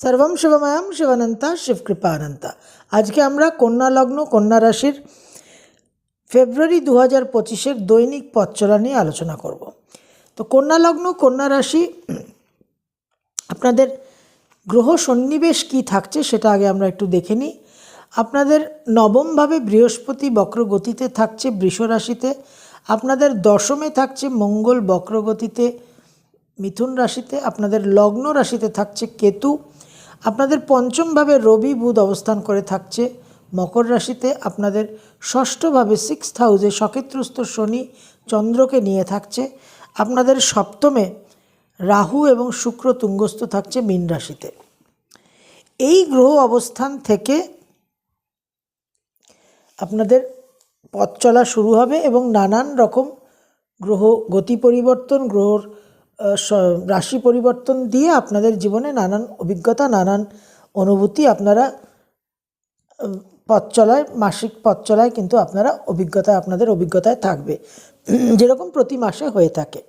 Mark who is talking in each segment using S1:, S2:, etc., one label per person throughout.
S1: সর্বম শিবময়াম শিবানন্তা শিবকৃপানন্তা আজকে আমরা কন্যা লগ্ন, কন্যা রাশির ফেব্রুয়ারি দু হাজার পঁচিশের দৈনিক পথচলা নিয়ে আলোচনা করব। তো কন্যা লগ্ন, কন্যা রাশি, আপনাদের গ্রহ সন্নিবেশ কি থাকছে সেটা আগে আমরা একটু দেখে নিই। আপনাদের নবমভাবে বৃহস্পতি বক্রগতিতে থাকছে বৃষ রাশিতে। আপনাদের দশমে থাকছে মঙ্গল বক্রগতিতে মিথুন রাশিতে। আপনাদের লগ্ন রাশিতে থাকছে কেতু। আপনাদের পঞ্চমভাবে রবি বুধ অবস্থান করে থাকছে। মকর রাশিতে আপনাদের ষষ্ঠভাবে সিক্স হাউসে সকেত্রস্ত শনি চন্দ্রকে নিয়ে থাকছে। আপনাদের সপ্তমে রাহু এবং শুক্র তুঙ্গস্থ থাকছে মীন রাশিতে। এই গ্রহ অবস্থান থেকে আপনাদের পথ চলা শুরু হবে এবং নানান রকম গ্রহ গতি পরিবর্তন, গ্রহর রাশি পরিবর্তন দিয়ে আপনাদের জীবনে নানান অভিজ্ঞতা, নানান অনুভূতি আপনারা পথ চলায়, মাসিক পথ চলায় কিন্তু আপনারা অভিজ্ঞতা, আপনাদের অভিজ্ঞতায় থাকবে। যেরকম প্রতি মাসে হয়ে থাকে।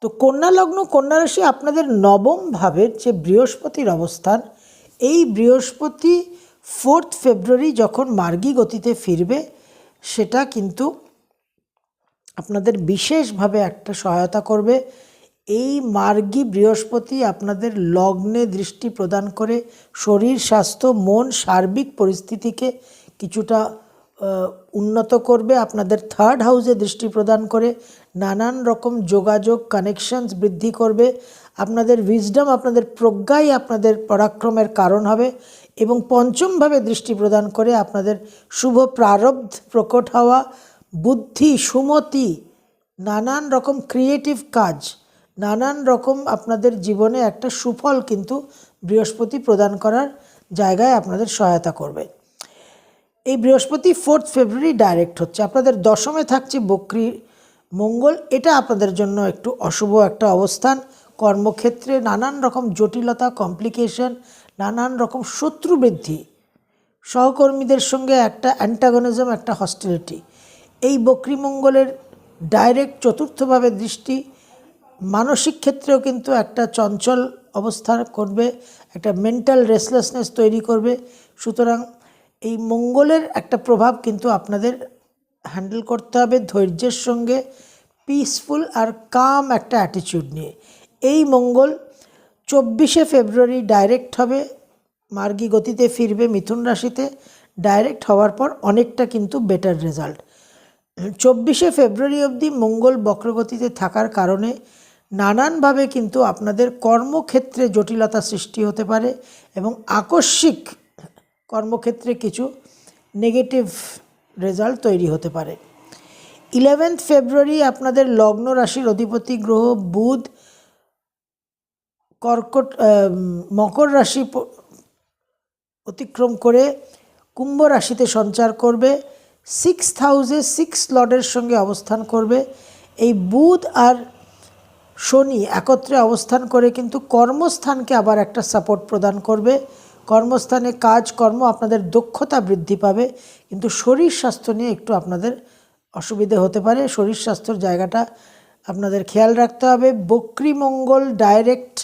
S1: তো কন্যা লগ্ন, কন্যা রাশি আপনাদের নবম ভাবের যে বৃহস্পতির অবস্থান, এই বৃহস্পতি ফোর্থ ফেব্রুয়ারি যখন মার্গী গতিতে ফিরবে, সেটা কিন্তু আপনাদের বিশেষভাবে একটা সহায়তা করবে। এই মার্গী বৃহস্পতি আপনাদের লগ্নে দৃষ্টি প্রদান করে, শরীর, স্বাস্থ্য, মন, সার্বিক পরিস্থিতিকে কিছুটা উন্নত করবে। আপনাদের থার্ড হাউসে দৃষ্টি প্রদান করে নানান রকম যোগাযোগ, কানেকশনস বৃদ্ধি করবে। আপনাদের উইজডম আপনাদের প্রজ্ঞাই আপনাদের পরাক্রমের কারণ হবে এবং পঞ্চমভাবে দৃষ্টি প্রদান করে আপনাদের শুভ প্রারব্ধ প্রকট হওয়া বুদ্ধি, সুমতি, নানান রকম ক্রিয়েটিভ কাজ, নানান রকম আপনাদের জীবনে একটা সুফল কিন্তু বৃহস্পতি প্রদান করার জায়গায় আপনাদের সহায়তা করবে। এই বৃহস্পতি ফোর্থ ফেব্রুয়ারি ডাইরেক্ট হচ্ছে। আপনাদের দশমে থাকছে বক্রি মঙ্গল। এটা আপনাদের জন্য একটু অশুভ একটা অবস্থান। কর্মক্ষেত্রে নানান রকম জটিলতা কমপ্লিকেশন নানান রকম শত্রু বৃদ্ধি। সহকর্মীদের সঙ্গে একটা অ্যান্টাগনিজম একটা হস্টিলিটি এই বক্রিমঙ্গলের ডাইরেক্ট চতুর্থভাবে দৃষ্টি মানসিক ক্ষেত্রেও কিন্তু একটা চঞ্চল অবস্থা করবে, একটা মেন্টাল রেসলেসনেস তৈরি করবে। সুতরাং এই মঙ্গলের একটা প্রভাব কিন্তু আপনাদের হ্যান্ডেল করতে হবে ধৈর্যের সঙ্গে পিসফুল আর কাম একটা অ্যাটিচিউড নিয়ে। এই মঙ্গল চব্বিশে ফেব্রুয়ারি ডাইরেক্ট হবে, মার্গী গতিতে ফিরবে, মিথুন রাশিতে ডাইরেক্ট হওয়ার পর অনেকটা কিন্তু বেটার রেজাল্ট চব্বিশে ফেব্রুয়ারি অবধি মঙ্গল বক্রগতিতে থাকার কারণে নানানভাবে কিন্তু আপনাদের কর্মক্ষেত্রে জটিলতা সৃষ্টি হতে পারে এবং আকস্মিক কর্মক্ষেত্রে কিছু নেগেটিভ রেজাল্ট তৈরি হতে পারে। ইলেভেন্থ ফেব্রুয়ারি আপনাদের লগ্ন রাশির অধিপতি গ্রহ বুধ, কর্কট মকর রাশি অতিক্রম করে কুম্ভ রাশিতে সঞ্চার করবে। সিক্স হাউসে সিক্স লর্ডের সঙ্গে অবস্থান করবে। এই বুধ আর শনি একত্রে অবস্থান করে কিন্তু কর্মস্থানকে আবার একটা সাপোর্ট প্রদান করবে। কর্মস্থানে কাজ, কর্ম আপনাদের দক্ষতা বৃদ্ধি পাবে। কিন্তু শরীর স্বাস্থ্য নিয়ে একটু আপনাদের অসুবিধে হতে পারে। শরীর স্বাস্থ্যর জায়গাটা আপনাদের খেয়াল রাখতে হবে। বক্রিমঙ্গল ডাইরেক্ট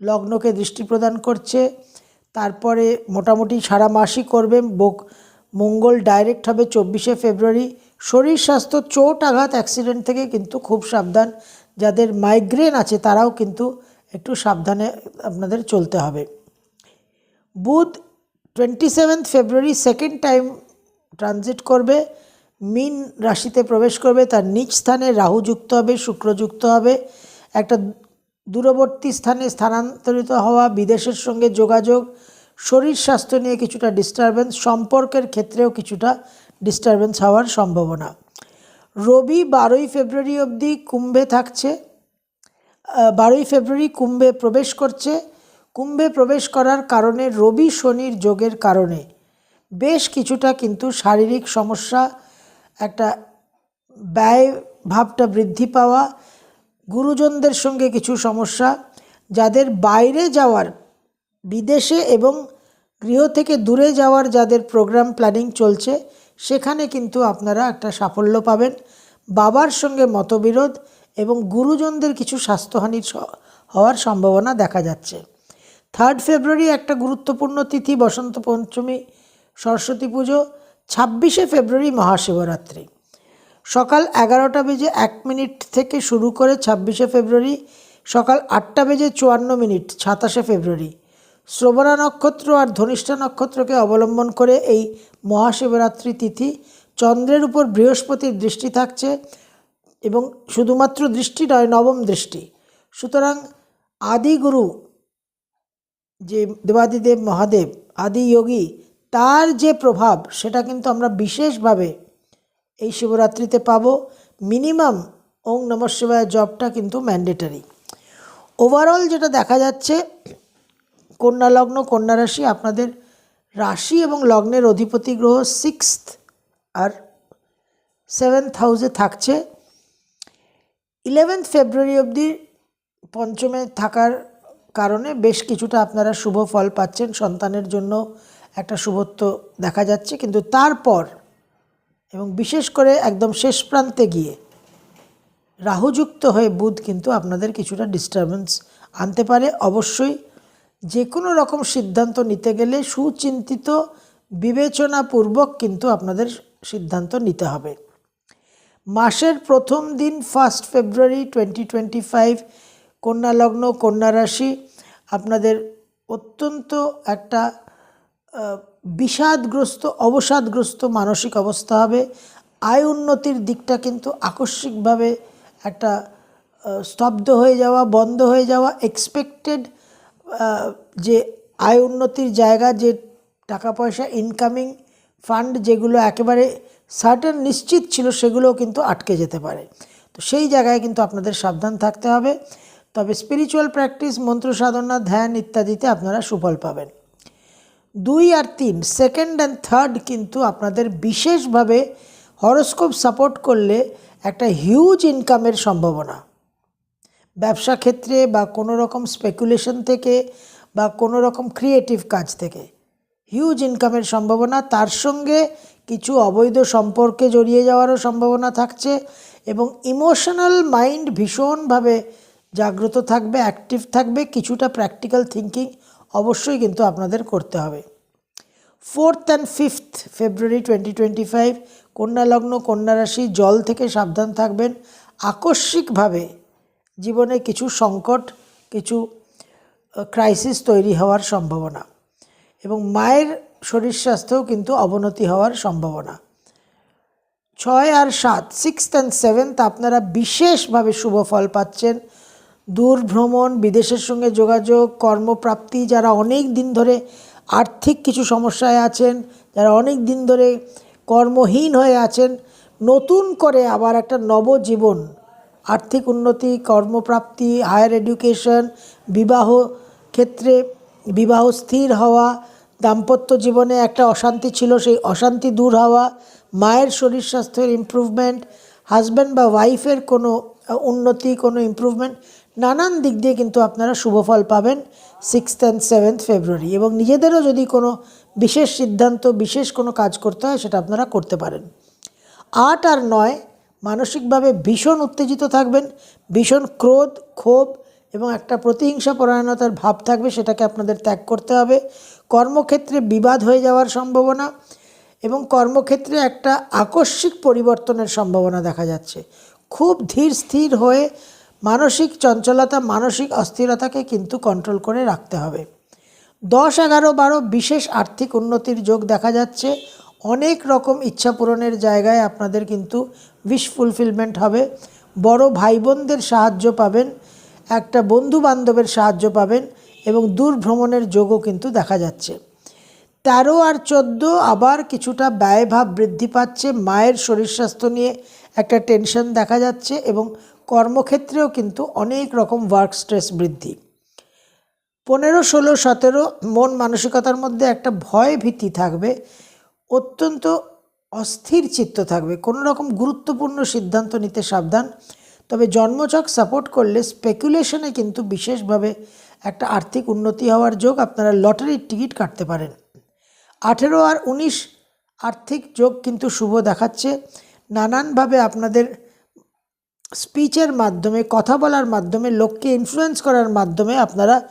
S1: লগ্নকে দৃষ্টি প্রদান করছে। তারপরে মোটামুটি সারা মাসই করবে। বোক মঙ্গল ডাইরেক্ট হবে চব্বিশে ফেব্রুয়ারি। শরীর স্বাস্থ্য চোট আঘাত অ্যাক্সিডেন্ট থেকে কিন্তু খুব সাবধান। যাদের মাইগ্রেন আছে তারাও কিন্তু একটু সাবধানে আপনাদের চলতে হবে। বুধ twenty seventh February second time transit করবে। মিন রাশিতে প্রবেশ করবে, তার নিজ স্থানে রাহু যুক্ত হবে, শুক্র যুক্ত হবে। একটা দূরবর্তী স্থানে স্থানান্তরিত হওয়া, বিদেশের সঙ্গে যোগাযোগ শরীর স্বাস্থ্য নিয়ে কিছুটা ডিস্টারবেন্স সম্পর্কের ক্ষেত্রেও কিছুটা ডিস্টারবেন্স হওয়ার সম্ভাবনা। রবি বারোই ফেব্রুয়ারি অবধি কুম্ভে থাকছে। বারোই ফেব্রুয়ারি কুম্ভে প্রবেশ করছে। কুম্ভে প্রবেশ করার কারণে রবি শনির যোগের কারণে বেশ কিছুটা কিন্তু শারীরিক সমস্যা, একটা ব্যয় ভাবটা বৃদ্ধি পাওয়া, গুরুজনদের সঙ্গে কিছু সমস্যা, যাদের বাইরে যাওয়ার বিদেশে এবং গৃহ থেকে দূরে যাওয়ার যাদের প্রোগ্রাম প্ল্যানিং চলছে, সেখানে কিন্তু আপনারা একটা সাফল্য পাবেন। বাবার সঙ্গে মতবিরোধ এবং গুরুজনদের কিছু স্বাস্থ্যহানি হওয়ার সম্ভাবনা দেখা যাচ্ছে। থার্ড ফেব্রুয়ারি একটা গুরুত্বপূর্ণ তিথি, বসন্ত পঞ্চমী, সরস্বতী পুজো, ছাব্বিশে ফেব্রুয়ারি মহাশিবরাত্রি। সকাল এগারোটা বেজে এক মিনিট থেকে শুরু করে ছাব্বিশে ফেব্রুয়ারি সকাল আটটা বেজে চুয়ান্ন মিনিট, সাতাশে ফেব্রুয়ারি শ্রবণা নক্ষত্র আর ধনিষ্ঠা নক্ষত্রকে অবলম্বন করে এই মহাশিবরাত্রি তিথি চন্দ্রের উপর বৃহস্পতির দৃষ্টি থাকছে এবং শুধুমাত্র দৃষ্টি নয়, নবম দৃষ্টি। সুতরাং আদিগুরু যে দেবাদিদেব, মহাদেব, আদি যোগী, তার যে প্রভাব, সেটা কিন্তু আমরা বিশেষভাবে এই শিবরাত্রিতে পাবো। মিনিমাম ওং নম শিবায় জবটা কিন্তু ম্যান্ডেটারি। ওভারঅল যেটা দেখা যাচ্ছে কন্যা লগ্ন, কন্যা রাশি, আপনাদের রাশি এবং লগ্নের অধিপতি গ্রহ সিক্সথ আর সেভেন্থ হাউসে থাকছে। ইলেভেন্থ ফেব্রুয়ারি অবধি পঞ্চমে থাকার কারণে বেশ কিছুটা আপনারা শুভ ফল পাচ্ছেন। সন্তানের জন্য একটা শুভত্ব দেখা যাচ্ছে। কিন্তু তারপর এবং বিশেষ করে একদম শেষ প্রান্তে গিয়ে রাহুযুক্ত হয়ে বুধ কিন্তু আপনাদের কিছুটা ডিস্টারবেন্স আনতে পারে। অবশ্যই যে কোনো রকম সিদ্ধান্ত নিতে গেলে সুচিন্তিত, বিবেচনাপূর্বক কিন্তু আপনাদের সিদ্ধান্ত নিতে হবে। মাসের প্রথম দিন first February twenty twenty five কন্যা লগ্ন কন্যা রাশি আপনাদের অত্যন্ত একটা বিষাদগ্রস্ত, অবসাদগ্রস্ত মানসিক অবস্থা হবে। আয় উন্নতির দিকটা কিন্তু আকস্মিকভাবে একটা স্তব্ধ হয়ে যাওয়া, বন্ধ হয়ে যাওয়া এক্সপেক্টেড যে আয় উন্নতির জায়গা, যে টাকা পয়সা ইনকামিং ফান্ড যেগুলো একেবারে সার্টেন নিশ্চিত ছিল, সেগুলোও কিন্তু আটকে যেতে পারে। তো সেই জায়গায় কিন্তু আপনাদের সাবধান থাকতে হবে। তবে স্পিরিচুয়াল প্র্যাকটিস মন্ত্র সাধনা, ধ্যান ইত্যাদিতে আপনারা সুফল পাবেন। দুই আর তিন সেকেন্ড অ্যান্ড থার্ড কিন্তু আপনাদের বিশেষভাবে হরোস্কোপ সাপোর্ট করলে একটা হিউজ ইনকামের সম্ভাবনা। ব্যবসা ক্ষেত্রে বা কোনো রকম স্পেকুলেশন থেকে বা কোনো রকম ক্রিয়েটিভ কাজ থেকে। হিউজ ইনকামের সম্ভাবনা, তার সঙ্গে কিছু অবৈধ সম্পর্কে জড়িয়ে যাওয়ারও সম্ভাবনা থাকছে এবং ইমোশনাল মাইন্ড ভীষণভাবে জাগ্রত থাকবে অ্যাক্টিভ থাকবে, কিছুটা প্র্যাকটিক্যাল থিঙ্কিং অবশ্যই কিন্তু আপনাদের করতে হবে। Fourth and fifth February twenty twenty five কন্যা লগ্ন, কন্যা রাশি, জল থেকে সাবধান থাকবেন। আকস্মিকভাবে জীবনে কিছু সংকট, কিছু ক্রাইসিস তৈরি হওয়ার সম্ভাবনা এবং মায়ের শরীর স্বাস্থ্যও কিন্তু অবনতি হওয়ার সম্ভাবনা। ছয় আর সাত সিক্সথ অ্যান্ড সেভেন্থ আপনারা বিশেষভাবে শুভ ফল পাচ্ছেন। দূর ভ্রমণ, বিদেশের সঙ্গে যোগাযোগ, কর্মপ্রাপ্তি, যারা অনেক দিন ধরে আর্থিক কিছু সমস্যায় আছেন, যারা অনেক দিন ধরে কর্মহীন হয়ে আছেন, নতুন করে আবার একটা নবজীবন আর্থিক উন্নতি, কর্মপ্রাপ্তি, হায়ার এডুকেশন, বিবাহ ক্ষেত্রে বিবাহ স্থির হওয়া, দাম্পত্য জীবনে একটা অশান্তি ছিল, সেই অশান্তি দূর হওয়া, মায়ের শরীর স্বাস্থ্যের ইমপ্রুভমেন্ট হাজব্যান্ড বা ওয়াইফের কোনো উন্নতি, কোনো ইমপ্রুভমেন্ট নানান দিক দিয়ে কিন্তু আপনারা শুভফল পাবেন সিক্সথ অ্যান্ড সেভেন্থ ফেব্রুয়ারি এবং নিজেদেরও যদি কোনো বিশেষ সিদ্ধান্ত, বিশেষ কোনো কাজ করতে হয়, সেটা আপনারা করতে পারেন। আট আর নয় মানসিকভাবে ভীষণ উত্তেজিত থাকবেন, ভীষণ ক্রোধ, ক্ষোভ এবং একটা প্রতিহিংসা পরায়ণতার ভাব থাকবে সেটাকে আপনাদের ত্যাগ করতে হবে। কর্মক্ষেত্রে বিবাদ হয়ে যাওয়ার সম্ভাবনা এবং কর্মক্ষেত্রে একটা আকস্মিক পরিবর্তনের সম্ভাবনা দেখা যাচ্ছে। খুব ধীর স্থির হয়ে মানসিক চঞ্চলতা, মানসিক অস্থিরতাকে কিন্তু কন্ট্রোল করে রাখতে হবে। দশ, এগারো, বারো বিশেষ আর্থিক উন্নতির যোগ দেখা যাচ্ছে। অনেক রকম ইচ্ছা পূরণের জায়গায় আপনাদের কিন্তু উইশ ফুলফিলমেন্ট হবে। বড় ভাই বোনদের সাহায্য পাবেন, একটা বন্ধু বান্ধবের সাহায্য পাবেন এবং দূর ভ্রমণের যোগও কিন্তু দেখা যাচ্ছে। তেরো আর চোদ্দ আবার কিছুটা ব্যয়ভাব বৃদ্ধি পাচ্ছে, মায়ের শরীর স্বাস্থ্য নিয়ে একটা টেনশন দেখা যাচ্ছে এবং কর্মক্ষেত্রেও কিন্তু অনেক রকম ওয়ার্ক স্ট্রেস বৃদ্ধি। পনেরো, ষোলো, সতেরো, মন মানসিকতার মধ্যে একটা ভয় ভীতি থাকবে। অত্যন্ত অস্থির চিত্ত থাকবে। কোনো রকম গুরুত্বপূর্ণ সিদ্ধান্ত নিতে সাবধান। তবে জন্মচক সাপোর্ট করলে স্পেকুলেশনে কিন্তু বিশেষভাবে একটা আর্থিক উন্নতি হওয়ার যোগ আপনারা লটারির টিকিট কাটতে পারেন। আঠেরো আর উনিশ আর্থিক যোগ কিন্তু শুভ দেখাচ্ছে। নানানভাবে আপনাদের স্পিচের মাধ্যমে, কথা বলার মাধ্যমে, লোককে ইনফ্লুয়েন্স করার মাধ্যমে আপনারা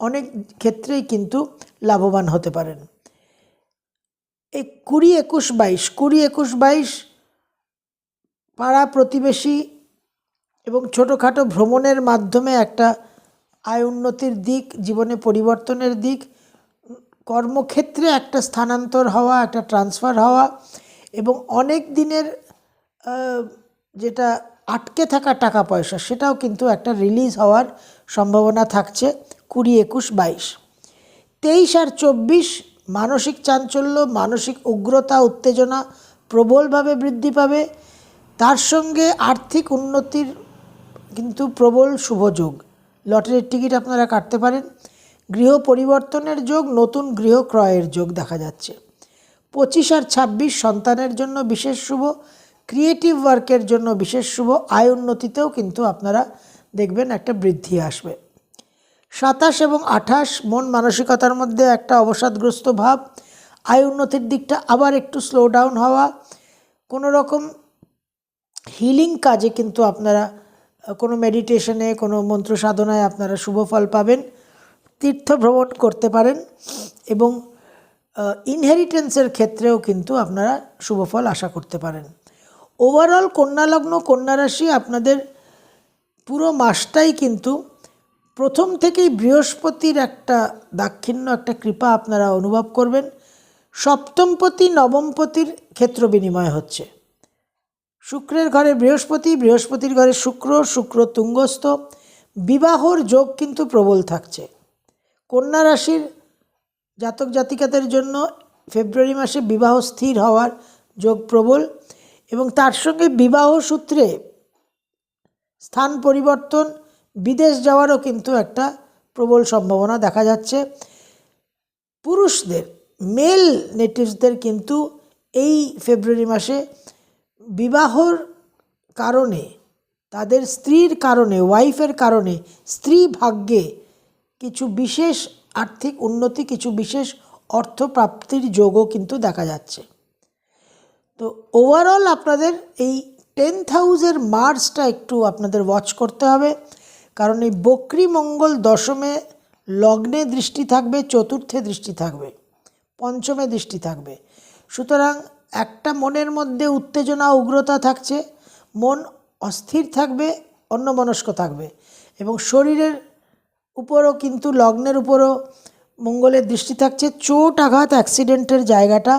S1: অনেক ক্ষেত্রেই কিন্তু লাভবান হতে পারেন। এই কুড়ি একুশ বাইশ, কুড়ি একুশ বাইশ পাড়া প্রতিবেশী এবং ছোটোখাটো ভ্রমণের মাধ্যমে একটা আয় উন্নতির দিক, জীবনে পরিবর্তনের দিক, কর্মক্ষেত্রে একটা স্থানান্তর হওয়া, একটা ট্রান্সফার হওয়া এবং অনেক দিনের যেটা আটকে থাকা টাকা পয়সা, সেটাও কিন্তু একটা রিলিজ হওয়ার সম্ভাবনা থাকছে কুড়ি একুশ বাইশ। তেইশ আর চব্বিশ মানসিক চাঞ্চল্য, মানসিক উগ্রতা, উত্তেজনা প্রবলভাবে বৃদ্ধি পাবে। তার সঙ্গে আর্থিক উন্নতির কিন্তু প্রবল শুভযোগ লটারির টিকিট আপনারা কাটতে পারেন। গৃহ পরিবর্তনের যোগ, নতুন গৃহ ক্রয়ের যোগ দেখা যাচ্ছে। পঁচিশ আর ছাব্বিশ সন্তানের জন্য বিশেষ শুভ, ক্রিয়েটিভ ওয়ার্কের জন্য বিশেষ শুভ, আয় উন্নতিতেও কিন্তু আপনারা দেখবেন একটা বৃদ্ধি আসবে। সাতাশ এবং আঠাশ মন মানসিকতার মধ্যে একটা অবসাদগ্রস্ত ভাব। আয় উন্নতির দিকটা আবার একটু স্লো ডাউন হওয়া। কোনো রকম হিলিং কাজে কিন্তু আপনারা, কোনো মেডিটেশনে কোনো মন্ত্র সাধনায় আপনারা শুভ ফল পাবেন। তীর্থ ভ্রমণ করতে পারেন এবং ইনহেরিটেন্সের ক্ষেত্রেও কিন্তু আপনারা শুভ ফল আশা করতে পারেন। ওভারঅল কন্যালগ্ন কন্যা রাশি আপনাদের পুরো মাসটাই কিন্তু প্রথম থেকেই বৃহস্পতির একটা দাক্ষিণ্য, একটা কৃপা আপনারা অনুভব করবেন। সপ্তমপতি, নবমপতির ক্ষেত্র বিনিময় হচ্ছে। শুক্রের ঘরে বৃহস্পতি, বৃহস্পতির ঘরে শুক্র শুক্র তুঙ্গস্থ। বিবাহর যোগ কিন্তু প্রবল থাকছে। কন্যা রাশির জাতক জাতিকাদের জন্য ফেব্রুয়ারি মাসে বিবাহ স্থির হওয়ার যোগ প্রবল এবং তার সঙ্গে বিবাহ সূত্রে স্থান পরিবর্তন বিদেশ যাওয়ারও কিন্তু একটা প্রবল সম্ভাবনা দেখা যাচ্ছে। পুরুষদের মেল নেটিভসদের কিন্তু এই ফেব্রুয়ারি মাসে বিবাহর কারণে, তাদের স্ত্রীর কারণে ওয়াইফের কারণে স্ত্রী ভাগ্যে কিছু বিশেষ আর্থিক উন্নতি, কিছু বিশেষ অর্থ প্রাপ্তির যোগও কিন্তু দেখা যাচ্ছে। তো ওভারঅল আপনাদের এই টেন্থ হাউসের মার্চটা একটু আপনাদের ওয়াচ করতে হবে। কারণ এই বক্রী মঙ্গল দশমে লগ্নে দৃষ্টি থাকবে, চতুর্থে দৃষ্টি থাকবে, পঞ্চমে দৃষ্টি থাকবে। সুতরাং একটা মনের মধ্যে উত্তেজনা, উগ্রতা থাকছে, মন অস্থির থাকবে অন্যমনস্ক থাকবে এবং শরীরের উপরও কিন্তু লগ্নের উপরও মঙ্গলের দৃষ্টি থাকছে। চোট আঘাত অ্যাক্সিডেন্টের জায়গাটা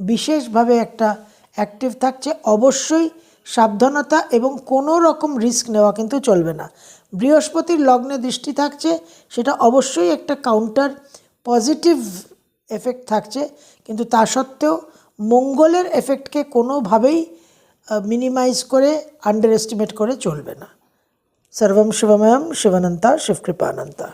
S1: বিশেষভাবে একটা অ্যাক্টিভ থাকছে। অবশ্যই সাবধানতা এবং কোনো রকম রিস্ক নেওয়া কিন্তু চলবে না। বৃহস্পতির লগ্নে দৃষ্টি থাকছে, সেটা অবশ্যই একটা কাউন্টার পজিটিভ এফেক্ট থাকছে, কিন্তু তা সত্ত্বেও মঙ্গলের এফেক্টকে কোনোভাবেই মিনিমাইজ করে আন্ডার এস্টিমেট করে চলবে না। সর্বম শিবময়ম শিবানন্তা শিবকৃপানন্তা